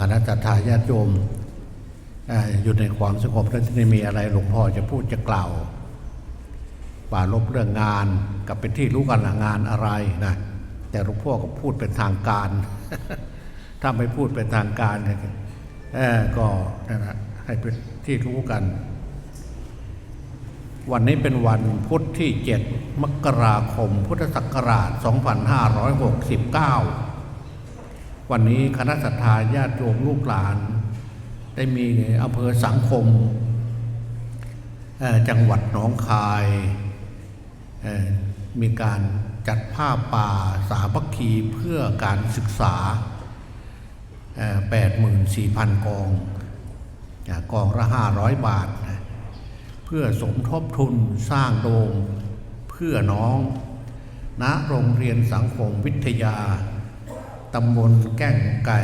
คณะทาญาติโยมอยู่ในความสงบและที่ไม่มีอะไรหลวงพ่อจะพูดจะกล่าวป่าลบเรื่องงานกับเป็นที่รู้กันละงานอะไรนะแต่หลวงพ่อก็พูดเป็นทางการ ถ้าไม่พูดเป็นทางการก็นั่นะให้เป็นที่รู้กัน วันนี้เป็นวันพุธที่ 7 มกราคม พุทธศักราช 2569 วันนี้คณะสัตยาญาติโยมลูกหลาน ได้มีในอำเภอสังคม จังหวัดหนองคาย มีการจัดผ้าป่าสามัคคีเพื่อการศึกษาแปดหมื่นสี่พันกอง กองละห้าร้อยบาท เพื่อสมทบทุนสร้างโดมเพื่อน้องณโรงเรียนสังคมวิทยา ตำบลแก้งไก่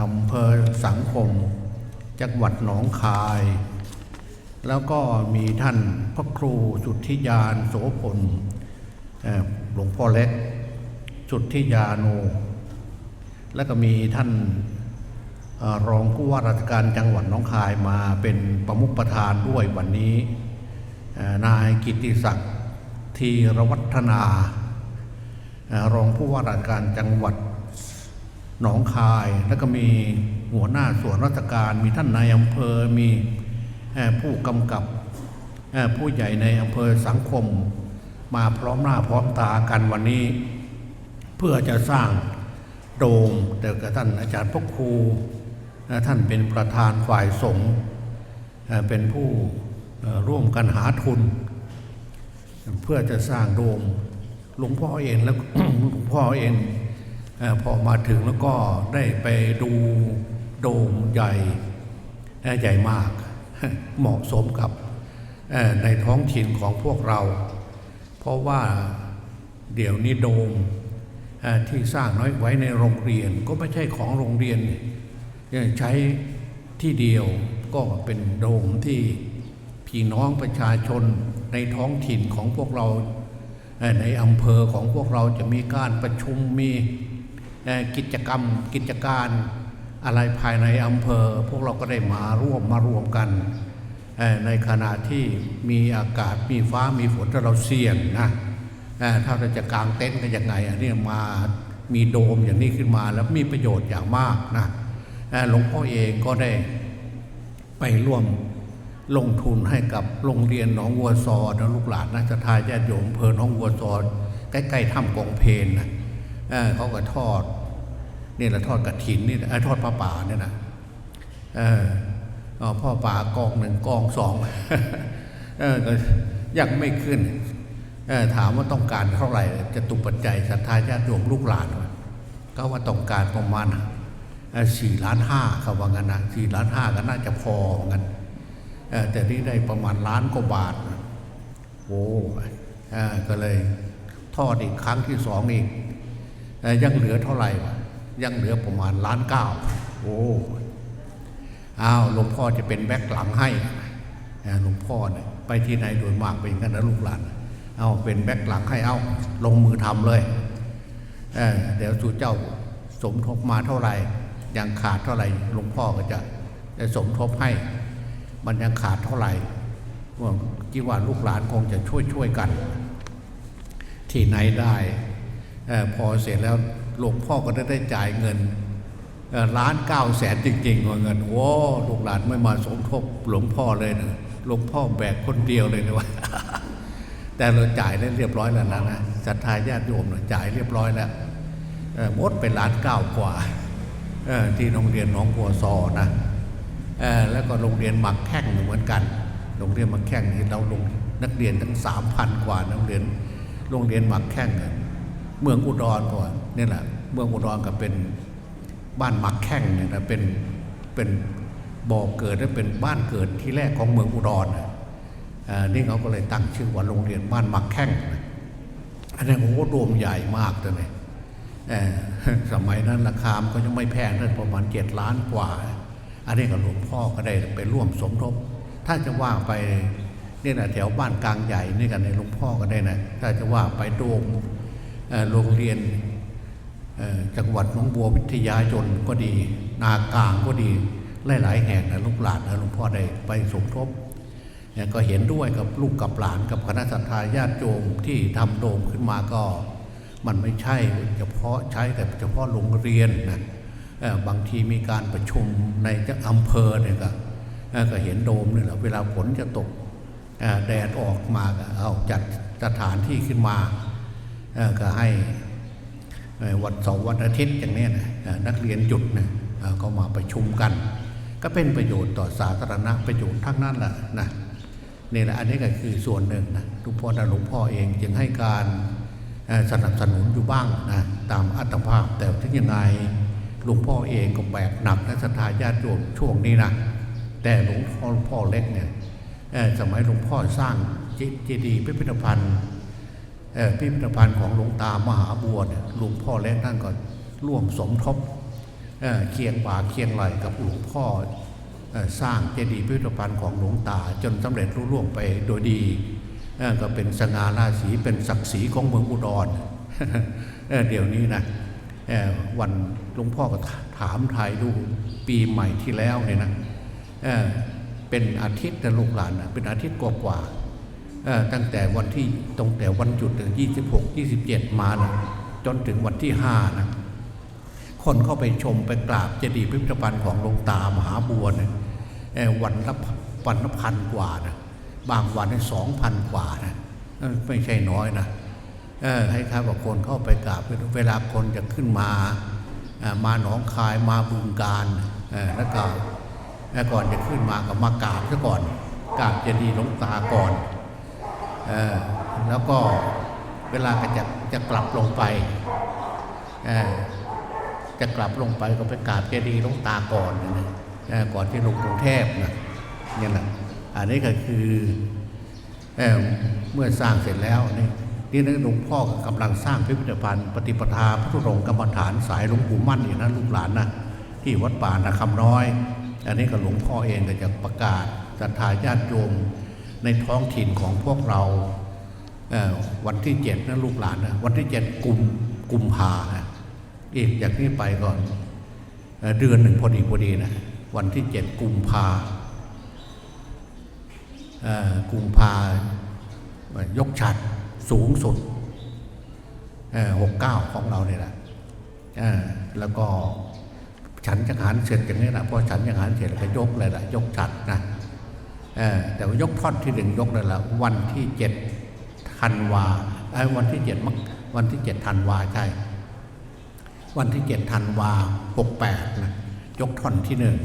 อำเภอสังคม จังหวัดหนองคาย แล้วก็มีท่านพระครูสุทธิยานโสพลหลวงพ่อเล็กสุทธิยาโน แล้วก็มีท่านอรองผู้ว่าราชการจังหวัดหนองคายมาเป็นประมุขประธานด้วยวันนี้ นายกิติศักดิ์ธีรวัฒนารองผู้ว่าราชการจังหวัด หนองคาย แล้วก็มีหัวหน้าส่วนราชการ มีท่านนายอำเภอ มีผู้กำกับผู้ใหญ่ในอำเภอสังคม มาพร้อมหน้าพร้อมตากันวันนี้ เพื่อจะสร้างโดมแต่กับท่านอาจารย์พกครูท่านเป็นประธานฝ่ายสงฆ์เป็นผู้ร่วมกันหาทุน เพื่อจะสร้างโดมหลวงพ่อเองแล้วหลวงพ่อเอง พอมาถึงแล้วก็ได้ไปดูโดมใหญ่ใหญ่มากเหมาะสมกับในท้องถิ่นของพวกเรา เพราะว่าเดี๋ยวนี้โดมที่สร้างน้อยไว้ในโรงเรียนก็ไม่ใช่ของโรงเรียนยใช้ที่เดียวก็เป็นโดมที่พี่น้องประชาชนในท้องถิ่นของพวกเราในอำเภอของพวกเราจะมีการประชุมมี กิจกรรมกิจการอะไรภายในอำเภอ พวกเราก็ได้มาร่วมมารวมกัน ในขณะที่มีอากาศมีฟ้ามีฝนถ้าเราเสี่ยงนะถ้าเราจะกางเต็นท์กันยังไงอันนี้มามีโดมอย่างนี้ขึ้นมาแล้วมีประโยชน์อย่างมากนะหลวงพ่อเองก็ได้ไปร่วมลงทุนให้กับโรงเรียนหนองวัวซอนะลูกหลานนะจะทายญาติโยมอำเพอหนองวัวซอใกล้ๆถ้ำกองเพนนะเขาก็ทอด นี่แหละทอดกระถินนี่เอ้ทอดผ้าป่าเนี่ยนะเออพ่อป่ากองหนึ่งกองสองเออก็ยังไม่ขึ้นเออถามว่าต้องการเท่าไหร่จะตุปัจจัยศรัทธาญาติโยมลูกหลานก็ว่าต้องการประมาณสี่ล้านห้าเขาว่างั้นนะสี่ล้านห้าก็น่าจะพอเหมือนแต่นี่ได้ประมาณล้านกว่าบาทโอ้อก็เลยทอดอีกครั้งที่สองอีกเอ่อยังเหลือเท่าไหร่ ยังเหลือประมาณล้านเก้าโอ้อ้าวหลวงพ่อจะเป็นแบ็คหลังให้หลวงพ่อเนี่ยไปที่ไหนโดยมากเป็นกันนะลูกหลาน เอาเป็นแบ็คหลังให้เอาลงมือทำเลยเเดี๋ยวสู่เจ้าสมทบมาเท่าไหร่ยังขาดเท่าไหร่หลวงพ่อก็จะจะสมทบให้ มันยังขาดเท่าไหร่ว่าคิดว่าลูกหลานคงจะช่วยช่วยกัน ที่ไหนได้อพอเสร็จแล้ว หลวงพ่อก็ได้ได้จ่ายเงินล้านเก้าแสนจริงๆว่าเงินโอ้ลูกหลานไม่มาสมทบหลวงพ่อเลยนะหลวงพ่อแบกคนเดียวเลยนะวะแต่เราจ่ายได้เรียบร้อยแล้วนะนะศรัทธาญาติโยมเนี่ยจ่ายเรียบร้อยแล้วมดไปล้านเก้ากว่าที่โรงเรียนหนองบัวซอนะแล้วก็โรงเรียนหมักแข้งเหมือนกัน โรงเรียนหมักแข้งนี่เราลงนักเรียนทั้งสามพันกว่านักเรียนโรงเรียนหมักแข้งอะ เมืองอุดรก่อนนี่แหละ เมืองอุดรก็เป็นบ้านหมักแข้งเนี่ยนะเป็นเป็นบ่อเกิดและเป็นบ้านเกิดที่แรกของเมืองอุดรนะอ่านี่เขาก็เลยตั้งชื่อว่าโรงเรียนบ้านมักแข้งอันนี้นโอ้โหโดมใหญ่มากเลยสมัยนั้นราคามก็ยังไม่แพงนั่นประมาณเจ็ดล้านกว่า อันนี้ก็หลวงพ่อก็ได้ไปร่วมสมทบ ถ้าจะว่าไปนี่นะแถวบ้านกลางใหญ่นี่กันในหลวงพ่อก็ได้นะถ้าจะว่าไปโดม โรงเรียนจังหวัดหนองบัววิทยายนก็ดี นากลางก็ดีหลายๆแห่งนะลูกหลานนะหลวงพ่อได้ไปสมทบก็เห็นด้วยกับลูกกับหลานกับคณะสัตยาญาติโยมที่ทำโดมขึ้นมาก็มันไม่ใช่เฉพาะใช้แต่เฉพาะโรงเรียนนะบางทีมีการประชุมในอำเภอเนี่ยก็เอ่อก็เห็นโดมนี่แหละเวลาฝนจะตกแดดออกมาก็เอาจัดสถานที่ขึ้นมา ก็ให้วันเสาร์วันอาทิตย์อย่างนี้นะนักเรียนหยุดนะก็มาประชุมกัน ก็เป็นประโยชน์ต่อสาธารณประโยชน์ทั้งนั้นแหละนะนี่แหละอันนี้ก็คือส่วนหนึ่งนะหลวงพ่อและหลวงพ่อเองจึงให้การสนับสนุนอยู่บ้างนะตามอัตภาพแต่ถึงยังไงหลวงพ่อเองก็แบกหนักและศรัทธาญาติโยมช่วงนี้นะแต่หลวงพ่อหลวงพ่อเล็กเนี่ยสมัยหลวงพ่อสร้างเจดีย์พิพิธภัณฑ์ พิพิธภัณฑ์ของหลวงตามหาบัวเนี่ยหลวงพ่อเล็กท่านก็ร่วมสมทบเเคียงบ่าเคียงไหลกับหลวงพ่ออสร้างเจดีย์พิพิธภัณฑ์ของหลวงตา จนสำเร็จรุ่ล่วงไปโดยดีก็เป็นสง่าราศีเป็นศักดิ์ศรีของเมืองอุดรเเดี๋ยวนี้นะวันหลวงพ่อก็ถามไทยดูปีใหม่ที่แล้วเนี่ยนะเเป็นอาทิตย์นะลูกหลานนะเป็นอาทิตย์กว่า ตั้งแต่วันที่ตรงแต่วันหยุดถึง 26 27 มานะจนถึงวันที่5นะคนเข้าไปชมไปกราบเจดีย์พิพิธภัณฑ์ของหลวงตามหาบัวเนี่ยวันละวันละพันกว่านะบางวันสองพันกว่านะไม่ใช่น้อยนะให้ครับว่าคนเข้าไปกราบเวลาคนจะขึ้นมามาหนองคายมาบึงการแล้วก็แล้วก่อนจะขึ้นมาก็มากราบซะก่อนกราบเจดีย์หลวงตาก่อน แล้วก็เวลาก็จะจะกลับลงไป จะกลับลงไปก็ไปกราบเจดีย์หลวงตาก่อนนะก่อนที่ลงกรุงเทพนะนี่แหละอันนี้ก็คือเอเมื่อสร้างเสร็จแล้วนี่นี่นะหลวงพ่อกำลังสร้างพิพิธภัณฑ์ปฏิปทาพระธุดงกรรมฐานสายหลวงปู่มั่นอีกนะลูกหลานนะที่วัดป่านาคำน้อย อันนี้ก็หลวงพ่อเองก็จะประกาศศรัทธาญาติโยม ในท้องถิ่นของพวกเราเวันที่เจ็ดนะลูกหลานนะวันที่เจ็ดกุมกุมภานะอีกจากนี้ไปก่อนเอเดือนหนึ่งพอดีพอดีนะวันที่เจ็ดกุมภากุมภายกฉัดสูงสุดหกเก้าของเราเนี่ยแหละแล้วก็ฉันจังหันเสร็จอย่างนี้นะพอฉันจังหันเสร็จก็ยกเลยละยกฉัดนะ แต่ว่ายกท่อนที่หนึ่งยกเลยละวันที่เจ็ดธันวาไอ้วันที่เจ็ดมักวันที่เจ็ดธันวาใช่ วันที่เจ็ดธันวาหกแปดนะยกท่อนที่หนึ่ง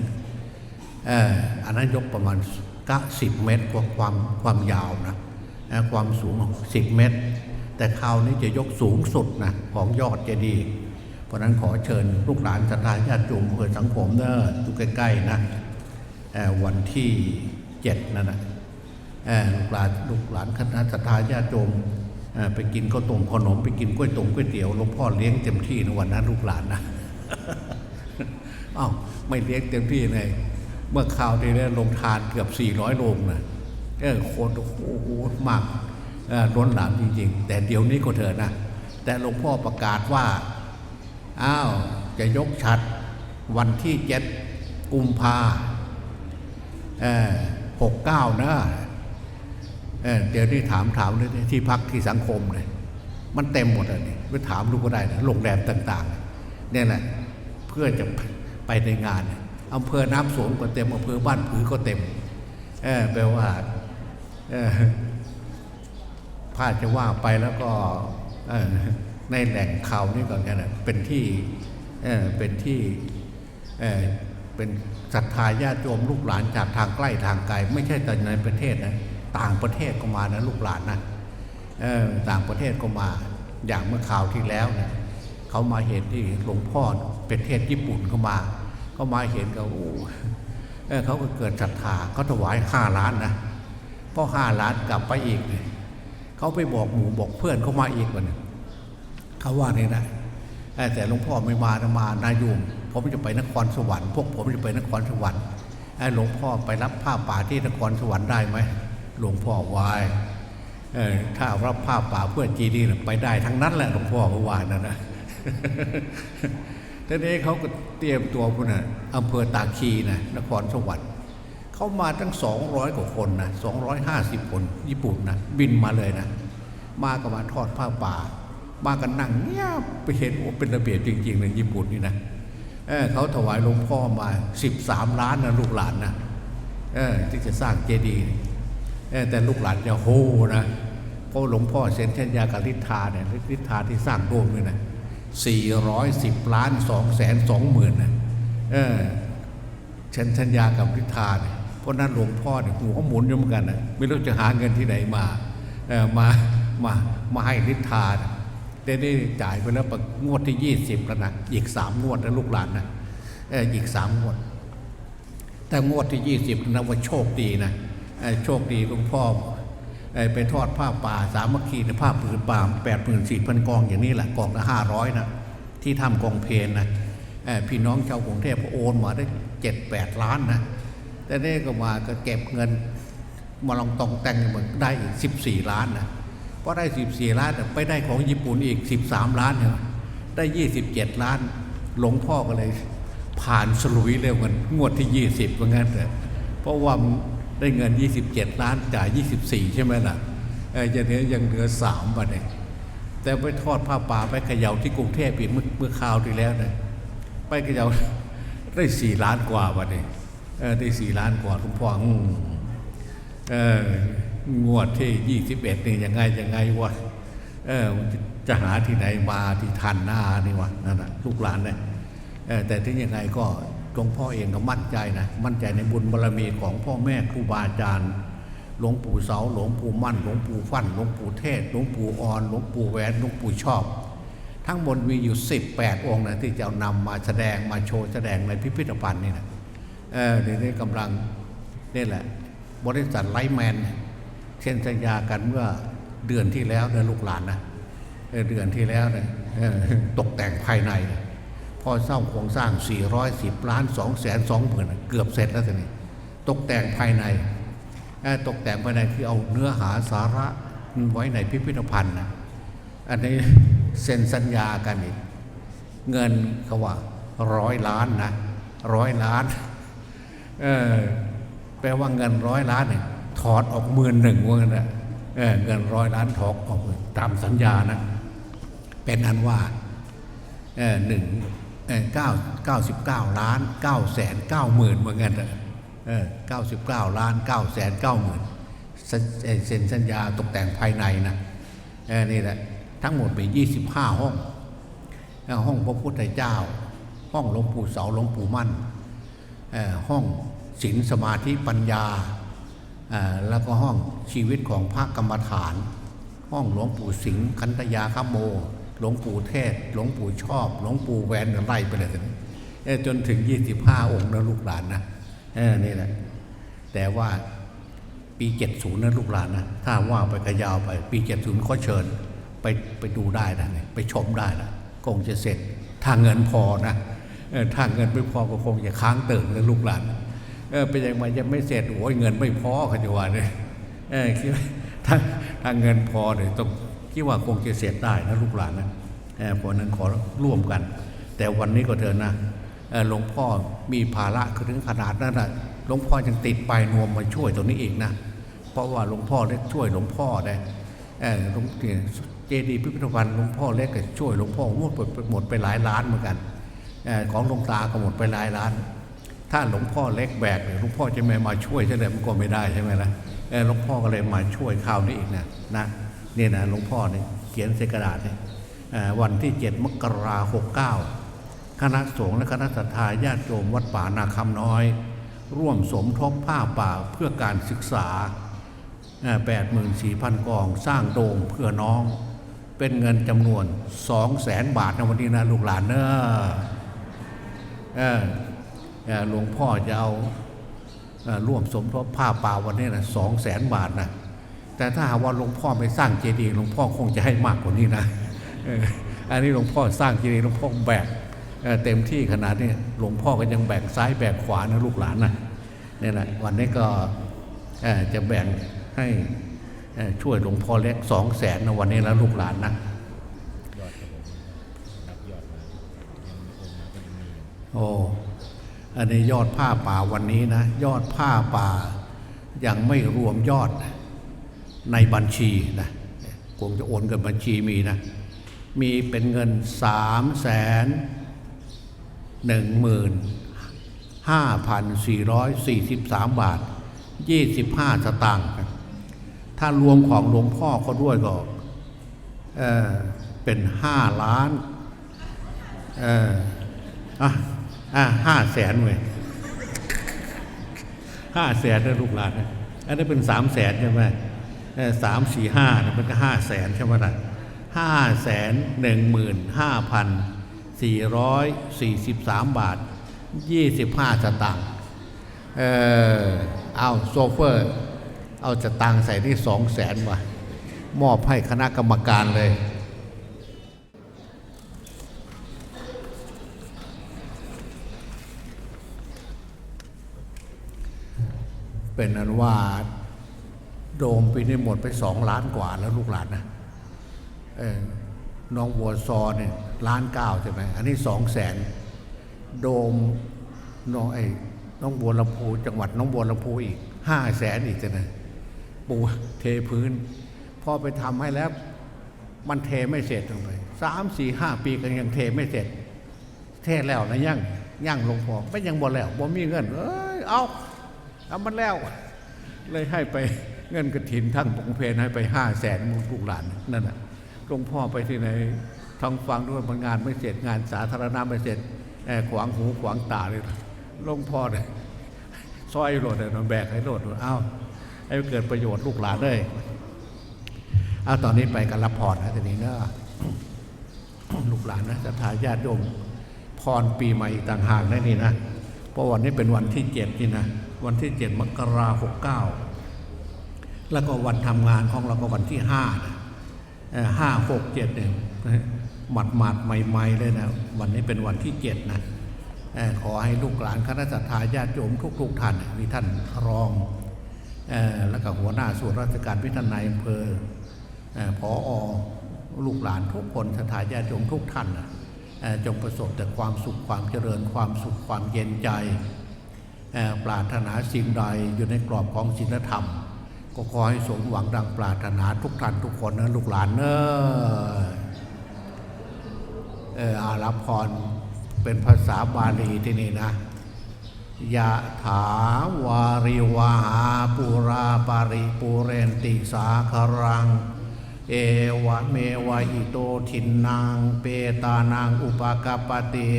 เอออันนั้นยกประมาณกะสิบเมตรกว่าความความยาวนะความสูงสิบเมตร แต่คราวนี้จะยกสูงสุดนะของยอดเจดีย์เพราะนั้นขอเชิญลูกหลานศรัทธาญาติโยมเพื่อสังคมเนอะอยู่ใกล้ๆนะวันที่ เจ็ดนั่นนะเอ่อลูกหลานลูกหลานคณะทาญาติโยมไปกินข้าวต้มขนมไปกินกล้วยต้มก๋วยเตี๋ยวหลวงพ่อเลี้ยงเต็มที่ในวันนั้นลูกหลานนะอ้าวไม่เลี้ยงเต็มที่เลยเมื่อคราวที่แล้วลงทานเกือบ400โรงนะเออคนโอ้โหมากเออล้นหลามจริง ๆ แต่เดี๋ยวนี้ก็เถอะนะ แต่หลวงพ่อประกาศว่าอ้าวจะยกชัดวันที่เจ็ดกุมภาเออ หกเก้านะเออเดี๋ยวนี้ถามถามเลยที่พักที่สังคมเลยมันเต็มหมดเลยนี่ไปถามดูก็ได้นะโรงแรมต่างๆเนี่ยแหละเพื่อจะไปในงานอำเภอน้ำสงก็เต็มอำเภอบ้านผือก็เต็มเออแปลว่าเออพาจะว่าไปแล้วก็ในแหล่งข่าวนี่ก่อนกันนเป็นที่เออเป็นที่ เป็นศรัทธาญาติโยมลูกหลานจากทางใกล้ทางไกลไม่ใช่แต่ในประเทศนะต่างประเทศก็มานะลูกหลานนะเออต่างประเทศก็มาอย่างเมื่อข่าวที่แล้วเนี่ยเขามาเห็นที่หลวงพ่อเป็นเทศญี่ปุ่นเขามาเขามาเห็นก็โอ้เเขาก็เกิดศรัทธาเขาถวายห้าล้านนะพอห้าล้านกลับไปอีกเนี่ยเขาไปบอกหมู่บอกเพื่อนเขามาอีกวันเขาว่าเนี่ยนะแต่หลวงพ่อไม่มานะมานายุง ผมจะไปนครสวรรค์พวกผมจะไปนครสวรรค์ไอ้หลวงพ่อไปรับผ้าป่าที่นครสวรรค์ได้ไหมหลวงพ่อวายเออถ้ารับผ้าป่าเพื่อจีดีน่ไปได้ทั้งนั้นแหละหลวงพ่อเมื่อวานนะนะทีนี้เขาก็เตรียมตัวพุ่นน่ะอำเภอตาคีนะนครสวรรค์เขามาตั้ง 200 กว่าคนนะ250 คนญี่ปุ่นนะบินมาเลยนะ มาก็มาทอดผ้าป่า มากันนั่งเงียบไปเห็นโอ้เป็นระเบียบจริงๆเลยญี่ปุ่นนี่นะ เออเขาถวายหลวงพ่อมา 13 ล้านนะลูกหลานนะเออที่จะสร้างเจดีย์เออแต่ลูกหลานจะโหนะเพราะหลวงพ่อเซ็นสัญญากับลิทธาเนี่ยลิทธาที่สร้างโดมเลยนะ410 ล้าน2แสน2หมื่นนะเออเซ็นสัญญากับลิทธาเนี่ยเพราะนั้นหลวงพ่อเนี่ยหัวหมุนอยู่เหมือนกันนะไม่รู้จะหาเงินที่ไหนมาเออมามามาให้ลิทธานะ แต่นี่จ่ายไปแล้วประงวดที่20แล้วนะอีก3งวดนะลูกหลานนะเอออีก3งวด แต่งวดที่20นะว่าโชคดีนะโชคดีหลวงพ่อพ่อไปทอดผ้าป่าสามัคคีในผ้าผืนป่าแปดหมื่นสี่พันกองอย่างนี้แหละกองละห้าร้อยนะที่ทำกองเพลนนะพี่น้องชาวกรุงเทพโอนมาได้เจ็ดแปดล้านนะแต่นี่ก็มาก็เก็บเงินมาลองตองแต่งเหมือนได้อีกสิบสี่ล้านนะ เพราะได้สิบสี่ล้านไปได้ของญี่ปุ่นอีกสิบสามล้านเนี่ยได้ยี่สิบเจ็ดล้าน หลวงพ่อก็เลย ผ่านสลุยเร็วกันงวดที่ 20ว่างั้นเถอะเพราะว่ามันได้เงิน 27 ล้านจ่าย 24 ใช่ไหมล่ะเออจะเหลือยังเหลือสามบาทเองแต่ไปทอดผ้าป่าไปเขย่าที่กรุงเทพอีกเมื่อเมื่อคราวที่แล้วเนี่ยไปเขย่าได้สี่ล้านกว่าบาทเองได้สี่ล้านกว่าหลวงพ่ออืมเออ งวดที่21นี่ยังไงยังไงวะเออจะหาที่ไหนมาที่ทันหน้านี่วะนั่นนะลูกหลานเนี่ยแต่ถึงยังไงก็หลวงพ่อเองก็มั่นใจนะมั่นใจในบุญบารมีของพ่อแม่ครูบาอาจารย์ หลวงปู่เสาหลวงปู่มั่น หลวงปู่ฟั่นหลวงปู่เทศ หลวงปู่อ่อนหลวงปู่แหวนหลวงปู่ชอบ ทั้งหมดมีอยู่ 18 องค์นะที่จะเอานำมาแสดงมาโชว์แสดงในพิพิธภัณฑ์นี่นะเออเดี๋ยวนี้กำลังนี่แหละ บริษัทไลท์แมนเเซ็นสัญญากันเมื่อเดือนที่แล้วเนลูกหลานนะเดือนที่แล้วเนี่ยตกแต่งภายใน พอเศร้าโครงสร้าง 410 ล้าน2แสน2หมื่นเกือบเสร็จแล้วทีนี้ตกแต่งภายใน ตกแต่งภายในคือเอาเนื้อหาสาระไว้ในพิพิธภัณฑ์นะอันนี้เซ็นสัญญากันอีกเงินเขาว่าร้อยล้านนะร้อยล้านเออแปลว่าเงินร้อยล้านเนี่ย ถอดออกหมื่นหนึ่งว่างั้นนะเงินร้อยล้านถอดออกมื่นตามสัญญานะ เป็นอันว่าหนึ่งเก้าเก้าสิบเก้าล้านเก้าแสนเก้าหมื่นเหมือนกันเออเก้าสิบเก้าล้านเก้าแสนเก้าหมื่นเซ็นสัญญาตกแต่งภายในนะนี่แหละทั้งหมดมียี่สิบห้าห้อง ห้องพระพุทธเจ้า ห้องหลวงปู่เสาหลวงปู่มั่นห้องศีลสมาธิปัญญา แล้วก็ห้องชีวิตของพระกรรมฐาน ห้องหลวงปู่สิงห์คันตยาคโม หลวงปู่เทศ หลวงปู่ชอบ หลวงปู่แหวนไล่ไปเลยถึงเอ้ยจนถึง 25 องค์นะลูกหลานนะนี่แหละแต่ว่าปี 70นะลูกหลานนะถ้าว่าไปกระยาวไปปี 70เขาเชิญไปไปดูได้นะไปชมได้นะคงจะเสร็จถ้าเงินพอนะถ้าเงินไม่พอก็คงจะค้างเติ่งเลยลูกหลาน เออเป็นยังไงยังไม่เสร็จโอ้ยเงินไม่พอขาจวานี่ยเออคิดว่าถ้าถ้าเงินพอเนี่ยต้องคิดว่าคงจะเสร็จได้นะลูกหลานนะเออเพราะนั้นขอร่วมกัน แต่วันนี้ก็เถอะนะเออหลวงพ่อมีภาระถึงขนาดนั้นนะหลวงพ่อยังติดปลายนวมมาช่วยตรงนี้อีกนะเพราะว่าหลวงพ่อได้ช่วยหลวงพ่อได้เออหลวงเจดีย์พิพิธภัณฑ์หลวงพ่อเล็กก็ช่วยหลวงพ่อหมดไปหมดไปหลายล้านเหมือนกันเออของหลวงตาก็หมดไปหลายล้าน ถ้าหลวงพ่อเล็กแบกเนี่ยหลวงพ่อจะไม่มาช่วยใช่ไหมมันก็ไม่ได้ใช่ไหมล่ะเออหลวงพ่อก็เลยมาช่วยคราวนี้อีกนะนะนี่นะหลวงพ่อเนี่ยเขียนใส่กระดาษเนี่ยวันที่เจ็ดมกราหกเก้าคณะสงฆ์และคณะสัตยาญาติโยมวัดป่านาคำน้อย ร่วมสมทบผ้าป่าเพื่อการศึกษาแปดหมื่นสี่พันกองสร้างโดมเพื่อน้อง เป็นเงินจำนวนสองแสนบาทในวันนี้นะลูกหลานเนอะเออ หลวงพ่อจะเอาเอ่อร่วมสมทบผ้าป่าวันนี้นะสองแสนบาทนะแต่ถ้าหากว่าหลวงพ่อไม่สร้างเจดีย์หลวงพ่อคงจะให้มากกว่านี้นะเอออันนี้หลวงพ่อสร้างเจดีย์หลวงพ่อแบกเอ่อเต็มที่ขนาดนี้หลวงพ่อก็ยังแบกซ้ายแบกขวานะลูกหลานนะนี่แหละวันนี้ก็เอ่อจะแบ่งให้เอ่อช่วยหลวงพ่อเล็กสองแสนนะวันนี้แล้วลูกหลานนะยอดครับผมนับยอดโอ้ อันนี้ยอดผ้าป่าวันนี้นะ ยอดผ้าป่ายังไม่รวมยอดในบัญชีนะคงจะโอนเกันบัญชีมีนะ มีเป็นเงินสามแสนหนึ่งหมื่นห้าพันสี่ร้อยสี่สิบสามบาทยี่สิบห้าสตางค์ถ้ารวมของหลวงพ่อเขาด้วยก็เออเป็นห้าล้านเอออะ อะห้าแสนเว้ยห้าแสนนะลูกหลานอันนี้เป็นสามแสนใช่ไหมสามสี่ห้าเนี่ยมันก็ห้าแสนใช่ไหมล่ะห้าแสนหนึ่งหมื่นห้าพันสี่ร้อยสี่สิบสามบาทยี่สิบห้าสตางค์เออเอาโซเฟอร์ เอาจะตังค์ใส่ที่สองแสนว่ะ มอบให้คณะกรรมการเลย เป็นอันว่าโดมปีนี้หมดไปสองล้านกว่าแล้วลูกหลานนะน้องวัวซอเนี่ยล้านเก้าใช่ไหมอันนี้สองแสนโดมน้องไอ้น้องบัวลำพูจังหวัดน้องบัวลำพูอีกห้าแสนอีกนะปูเทพื้นพอไปทำให้แล้ว มันเทไม่เสร็จลงไปสามสี่ห้าปีกันยังเทไม่เสร็จ เทแล้วนะยังยังลงพอไม่ยังบ่แล้วบ่มีเงินเอ้ยเอา เอามันแล้ว เลยให้ไปเงินกระถินทั้งปงเพนให้ไปห้าแสนมูลลูกหลานนั่นน่ะหลวงพ่อไปที่ไหนทางฟังด้วยมันงานไม่เสร็จงานสาธารณะไม่เสร็จแอบขวางหูขวางตาเลยหลวงพ่อเลยซอยโหลดเลยแบกให้โหลดเอ้าให้เกิดประโยชน์ลูกหลานเลยเอาตอนนี้ไปกันรับพรนะทีนี้เนะลูกหลานนะศรัทธาญาติโยมพรปีใหม่ต่างหากนะนี่นะเพราะวันนี้เป็นวันที่เจ็ดนี่นะ วันที่เจ็ดมกราหกเก้าแล้วก็วันทำงานของเราก็วันที่ห้าห้าหกเจ็ดเนี่ยหมัดหมัดๆใหม่ๆเลยนะวันนี้เป็นวันที่เจ็ดนะอขอให้ลูกหลานคณะสัตยาญาติโยมทุกๆท่านมีท่านรองอแล้วก็หัวหน้าส่วนราชการพิท่านนายอำเภอเอ่อพออลูกหลานทุกคนสถาญาติโยมทุกท่านนะจงประสบแต่ความสุขความเจริญความสุขความเย็นใจ ปรารถนาสิ่งใดอยู่ในกรอบของศีลธรรม ก็ขอให้สมหวังดังปรารถนาทุกท่านทุกคนนะลูกหลานเนอะเอออารับพรเป็นภาษาบาลีที่นี่นะยะถาวาริวาหาปุราปาริปุเรนติสาคารัง เอวะเมวะอิโตทินนาง เปตานางอุปกปปติ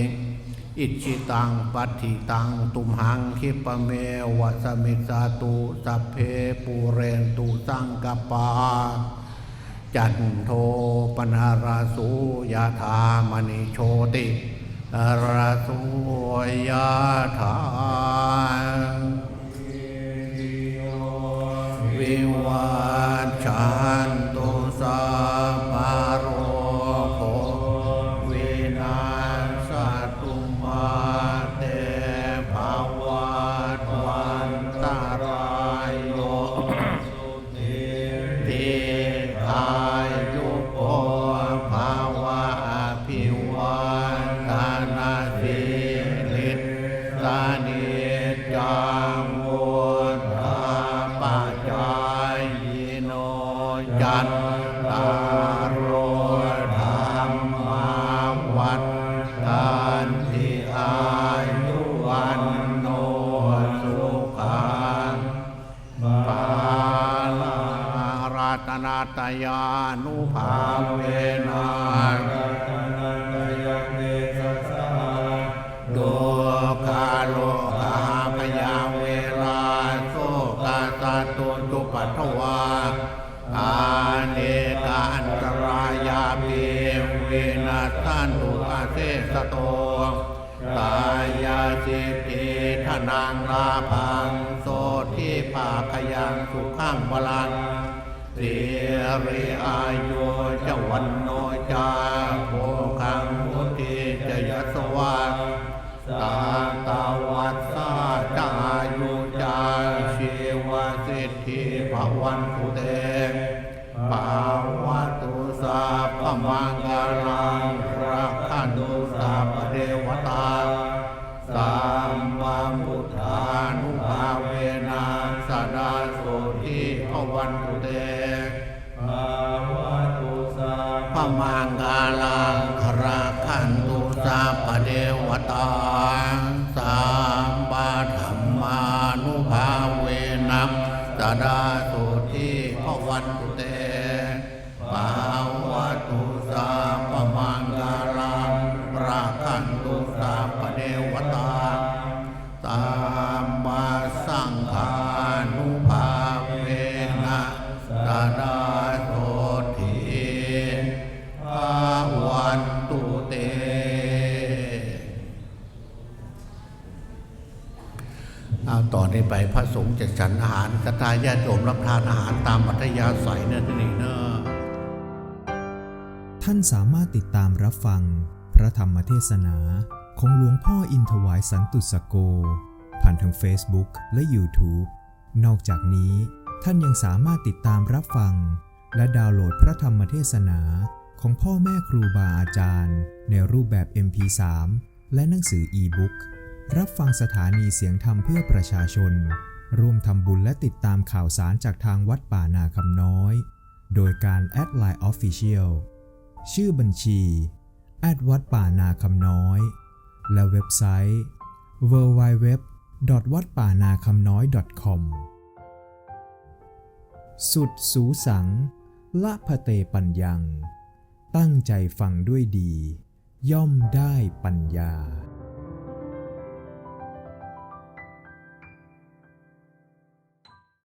อิจิตังปัฏฐิตังตุมหังคิปะเมวะสมิสาตุสัพเพปุเรนตุสังกปา จันโทปนาราสุยาธามณิโชติราสุยาธาวิวัชชันตุสัพพ สสโตกายาจิติธนังลาพังโสทิปาขยังสุขังวลังเสียริอายุจวันโนจาโฉันอาหารกระทายญาติโยมรับทานอาหารตามอัธยาศัยนั่นนี่เนอะท่านสามารถติดตามรับฟัง พระธรรมเทศนาของหลวงพ่ออินทวายสันตุสโก ผ่านทาง Facebook และ YouTube นอกจากนี้ท่านยังสามารถติดตามรับฟัง และดาวน์โหลดพระธรรมเทศนาของพ่อแม่ครูบาอาจารย์ ในรูปแบบ MP3 และหนังสืออีบุ๊กรับฟังสถานีเสียงธรรมเพื่อประชาชน ร่วมทำบุญและติดตามข่าวสารจากทางวัดป่านาคำน้อย โดยการแอดไลน์ Official ชื่อบัญชีแอดวัดป่านาคำน้อย และเว็บไซต์ www. วัดป่านาคำน้อย .com สุดสูสัง ละพะเตปัญญัง ตั้งใจฟังด้วยดี ย่อมได้ปัญญา